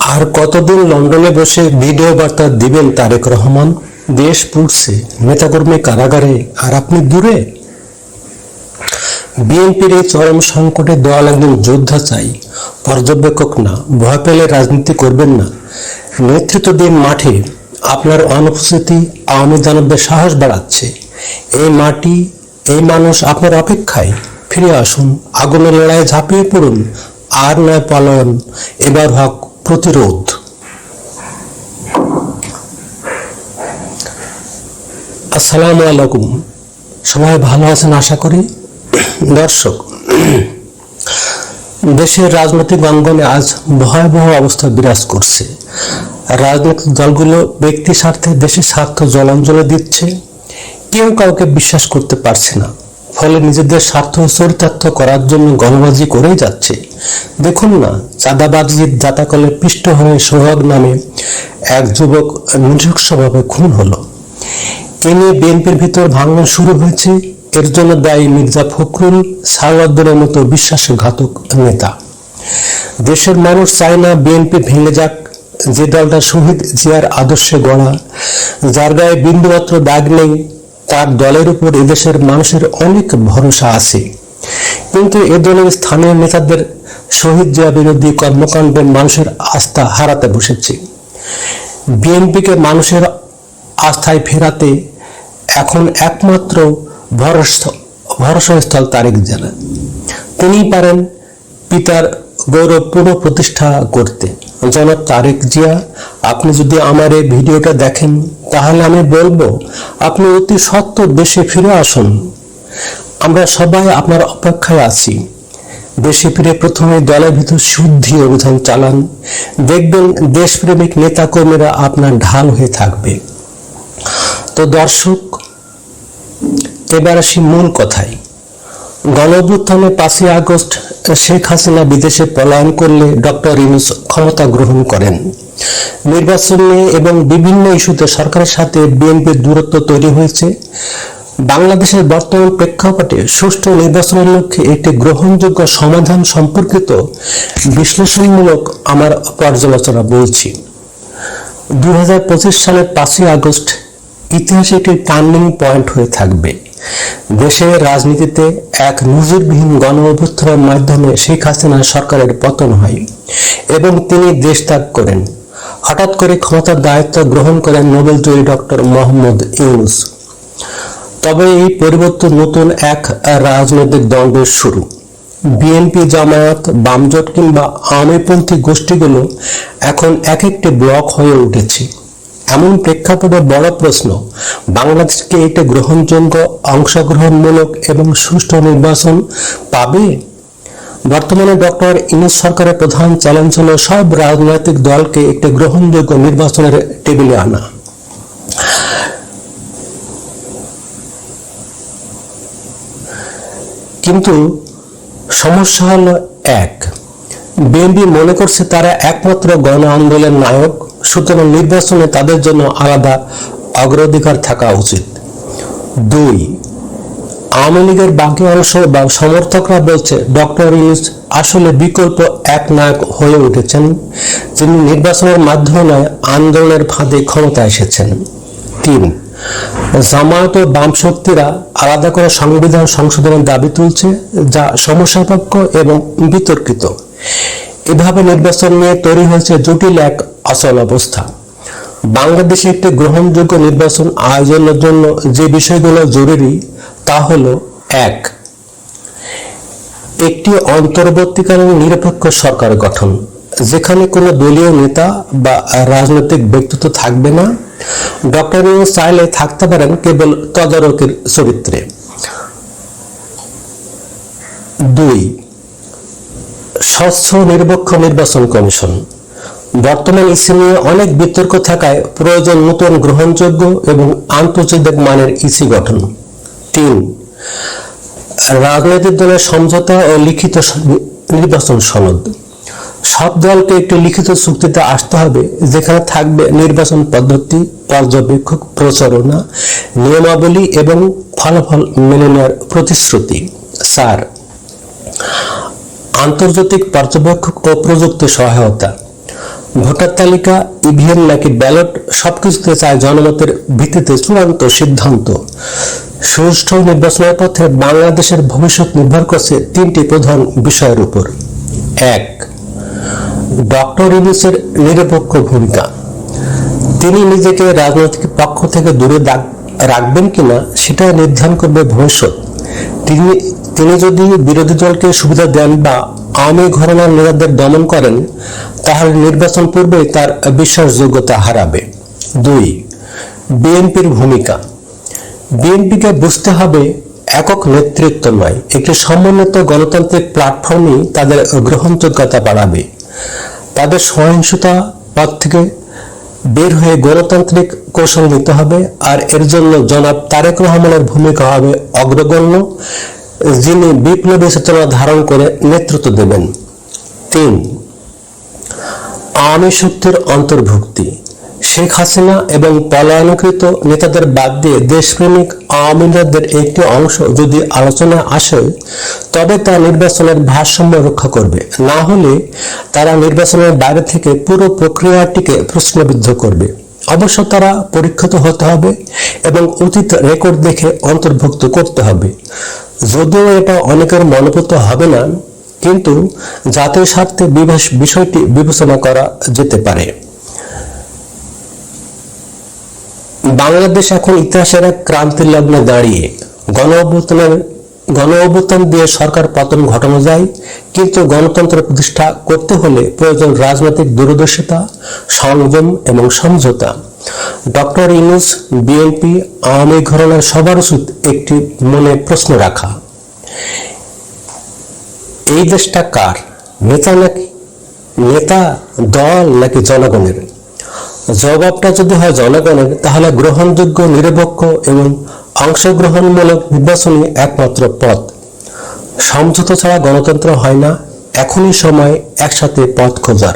আর কতদিন লন্ডনে বসে ভিডিও বার্তা দিবেন তারেক রহমান? দেশ পুড়ছে, নেতাকর্মী কারাগারে, আর আপনি দূরে? বিএনপির এই চরম সংকটে দল একজন যোদ্ধা চাই। পর্যবেক্ষক না, ভয় পেলে রাজনীতি করবেন না। নেতৃত্ব দিন মাঠে, আপনার অনুপস্থিতি আওয়ামী দানবদের সাহস বাড়াচ্ছে। এই মাটি, এই মানুষ আপনার অপেক্ষায়। ফিরে আসুন, আগুনের লড়াইয়ে ঝাঁপিয়ে পড়ুন। আর নয় পালন, এবার হক। প্রতিরোধ। আসসালামু আলাইকুম। সবাই ভালো আছেন আশা করি? দর্শক, দেশের রাজনৈতিক অঙ্গনে আজ ভয়াবহ অবস্থা বিরাজ করছে। রাজনৈতিক দলগুলো ব্যক্তি স্বার্থে দেশের স্বার্থ জলাঞ্জলে দিচ্ছে। কেউ কাউকে বিশ্বাস করতে পারছে না। ফলে নিজেদের স্বার্থ চরিতার্থ করার জন্য গণবাজি করেই যাচ্ছে। দেখুন না, চাঁদাবাজির জাতাকলে পিষ্ট হয়ে সোহাগ নামে এক যুবক নৃশংসভাবে খুন হলো। এ নিয়ে বিএনপির ভিতর ভাঙন শুরু হয়েছে। এর জন্য দায়ী মির্জা ফখরুল সারওয়ার্দের মতো বিশ্বাসঘাতক নেতা। দেশের মানুষ চায় না বিএনপি ভেঙে যাক। যে দলটা শহীদ জিয়ার আদর্শে গড়া, যার গায়ে বিন্দুমাত্র দাগ নেই তার দলের উপর এদেশের মানুষের অনেক ভরসা আছে। কিন্তু এ দলের স্থানীয় নেতাদের শহীদ জিয়া বিরোধী কর্মকাণ্ডে মানুষের আস্থা হারাতে বসেছে। বিএনপিকে মানুষের আস্থায় ফেরাতে এখন একমাত্র ভরসা ভরসাস্থল তারেক জেলা তিনিই পারেন পিতার গৌরব পুনঃপ্রতিষ্ঠা করতে। জনাব তারেক জিয়া, আপনি যদি আমার এই ভিডিওটা দেখেন, তাহলে আমি বলব, আপনি অতি সত্তর দেশে ফিরে আসুন। আমরা সবাই আপনার অপেক্ষায় আছি। দেশে ফিরে প্রথমে দলের ভিতর শুদ্ধি অভিযান চালান। দেখবেন দেশপ্রেমিক নেতাকর্মীরা আপনার ঢাল হয়ে থাকবে। তো দর্শক, এবার আসি মূল কথায়। গণঅভ্যুত্থানে পাঁচই আগস্ট, শেখ হাসিনা বিদেশে পলায়ন করলে ডক্টর ইউনুস ক্ষমতা গ্রহণ করেন। নির্বাচন নিয়ে এবং বিভিন্ন ইস্যুতে সরকারের সাথে বিএনপির দূরত্ব তৈরি হয়েছে। বাংলাদেশের বর্তমান প্রেক্ষাপটে সুষ্ঠু নির্বাচনের লক্ষ্যে একটি গ্রহণযোগ্য সমাধান সম্পর্কিত বিশ্লেষণমূলক আমার পর্যালোচনা বলছি। দুই হাজার পঁচিশ সালের পাঁচই আগস্ট ইতিহাসে একটি টার্নিং পয়েন্ট হয়ে থাকবে। দেশের রাজনীতিতে এক নজিরবিহীন গণ অভ্যুত্থানের মাধ্যমে শেখ হাসিনা সরকারের পতন হয় এবং তিনি দেশ ত্যাগ করেন। হঠাৎ করে ক্ষমতার দায়িত্ব গ্রহণ করেন নোবেল জয়ী ডক্টর মোহাম্মদ ইউনুস। তবে এই পরিবর্তন নতুন এক রাজনৈতিক দ্বন্দ্বের শুরু। বিএনপি জামায়াত, বামজোট কিংবা আওয়ামীপন্থী গোষ্ঠীগুলো এখন এক একটি ব্লক হয়ে উঠেছে। এমন প্রেক্ষাপটে বড় প্রশ্ন, বাংলাদেশকে একটি গ্রহণযোগ্য, অংশগ্রহণমূলক এবং সুষ্ঠু নির্বাচন পাবে? বর্তমানে ডক্টর ইনুস সরকারের প্রধান চ্যালেঞ্জ হল সব রাজনৈতিক দলকে একটি গ্রহণযোগ্য নির্বাচনের টেবিলে আনা। কিন্তু সমস্যা হলো এক, বিএনপি মনে করছে তারা একমাত্র গণ আন্দোলনের নায়ক। সুতরাং নির্বাচনে তাদের জন্য আলাদা অগ্রাধিকার থাকা উচিত। দুই, আওয়ামী লীগের বাকি অংশ বা সমর্থকরা বলছে, ডক্টর ইউনুস আসলে বিকল্প এক নায়ক হয়ে উঠেছেন, যিনি নির্বাচনের মাধ্যমে নয় আন্দোলনের ফাঁদে ক্ষমতা এসেছেন। তিন, জামায়াত ও বাম শক্তিরা আলাদা করে সংবিধান সংশোধনের দাবি তুলছে, যা সমস্যাপক্ষ এবং বিতর্কিত। এভাবে নির্বাচন নিয়ে তৈরি হয়েছে জটিল এক অচল অবস্থা। বাংলাদেশে একটি গ্রহণযোগ্য নির্বাচন আয়োজনের জন্য যে বিষয়গুলো জরুরি তা হল এক, একটি অন্তর্বর্তীকালীন নিরপেক্ষ সরকার গঠন, যেখানে কোনো দলীয় নেতা বা রাজনৈতিক ব্যক্তিত্ব থাকবে না। ডক্টর চাইলে থাকতে পারেন কেবল তদারকির চরিত্রে। দুই স্বচ্ছ নিরপেক্ষ নির্বাচন কমিশন। বর্তমান ইসি নিয়ে অনেক বিতর্ক থাকায় প্রয়োজন নতুন গ্রহণযোগ্য এবং আন্তর্জাতিক মানের ইসি গঠন। তিন, রাজনৈতিক দলের সমঝোতা ও লিখিত নির্বাচন সনদ। সব দলকে একটি লিখিত চুক্তিতে আসতে হবে, যেখানে থাকবে নির্বাচন পদ্ধতি, পর্যবেক্ষক প্রচারণা, নিয়মাবলী এবং ফলাফল মেনে নেওয়ার প্রতিশ্রুতি। স্যার আন্তর্জাতিক পর্যবেক্ষক ও প্রযুক্তি সহায়তা। ভোটার তালিকা, ইভিএম নাকি ব্যালট, সবকিছুতে চায় জনমতের ভিত্তিতে চূড়ান্ত সিদ্ধান্ত। সুষ্ঠু নির্বাচনের পথে বাংলাদেশের ভবিষ্যৎ নির্ভর করছে তিনটি প্রধান বিষয়ের উপর। এক, ডক্টর ইউনুসের নিরপেক্ষ ভূমিকা। তিনি নিজেকে রাজনৈতিক পক্ষ থেকে দূরে রাখবেন কিনা, সেটা নির্ধারণ করবে ভবিষ্যৎ। তিনি তিনি যদি বিরোধী দলকে সুবিধা দেন বা আওয়ামী ঘরানার নেতাদের দমন করেন, তাহলে নির্বাচন পূর্বে তার বিশ্বাসযোগ্যতা হারাবে। দুই, বিএনপির ভূমিকা। বিএনপিকে বুঝতে হবে একক নেতৃত্ব নয়, একটি সমন্বিত গণতান্ত্রিক প্ল্যাটফর্মই তাদের গ্রহণযোগ্যতা বাড়াবে। তাদের সহিংসতা পথ থেকে বের হয়ে গণতান্ত্রিক কৌশল নিতে হবে, আর এর জন্য জনাব তারেক রহমানের ভূমিকা হবে অগ্রগণ্য, যিনি বিপ্লবী চেতনা ধারণ করে নেতৃত্ব দেবেন। তিন আওয়ামী শক্তির অন্তর্ভুক্তি। শেখ হাসিনা এবং পলায়নকৃত নেতাদের বাদ দিয়ে দেশপ্রেমিক আওয়ামী লীগের একটি অংশ যদি আলোচনায় আসে, তবে তা নির্বাচনের ভারসাম্য রক্ষা করবে। না হলে তারা নির্বাচনের বাইরে থেকে পুরো প্রক্রিয়াটিকে প্রশ্নবিদ্ধ করবে। অবশ্য তারা পরীক্ষিত হতে হবে এবং অতীত রেকর্ড দেখে অন্তর্ভুক্ত করতে হবে। যদিও এটা অনেকের মনোভূত হবে না, কিন্তু জাতীয় স্বার্থে বিষয়টি বিবেচনা করা যেতে পারে। বাংলাদেশ এখন ইতিহাসের এক ক্রান্তির লগ্নে দাঁড়িয়ে। গণ অভ্যুত্থানের গণ অভ্যুত্থান দিয়ে সরকার পতন ঘটানো যায়, কিন্তু গণতন্ত্র প্রতিষ্ঠা করতে হলে প্রয়োজন রাজনৈতিক দূরদর্শিতা, সংযম এবং সমঝোতা। ডক্টর ইউনুস বিএনপি আওয়ামী ঘরানার সবার উচিত একটি মনে প্রশ্ন রাখা। এই দেশটা কার? নেতা নাকি নেতা দল নাকি জনগণের? জবাবটা যদি হয় জনগণের, তাহলে গ্রহণযোগ্য, নিরপেক্ষ এবং অংশগ্রহণমূলক নির্বাচনই একমাত্র পথ। সমঝোতা ছাড়া গণতন্ত্র হয় না, এখনই সময় একসাথে পথ খোঁজার।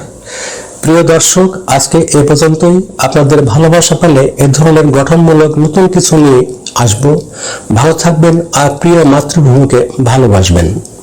প্রিয় দর্শক, আজকে এ পর্যন্তই। আপনাদের ভালোবাসা পেলে এ ধরনের গঠনমূলক নতুন কিছু নিয়ে আসব। ভালো থাকবেন আর প্রিয় মাতৃভূমিকে ভালোবাসবেন।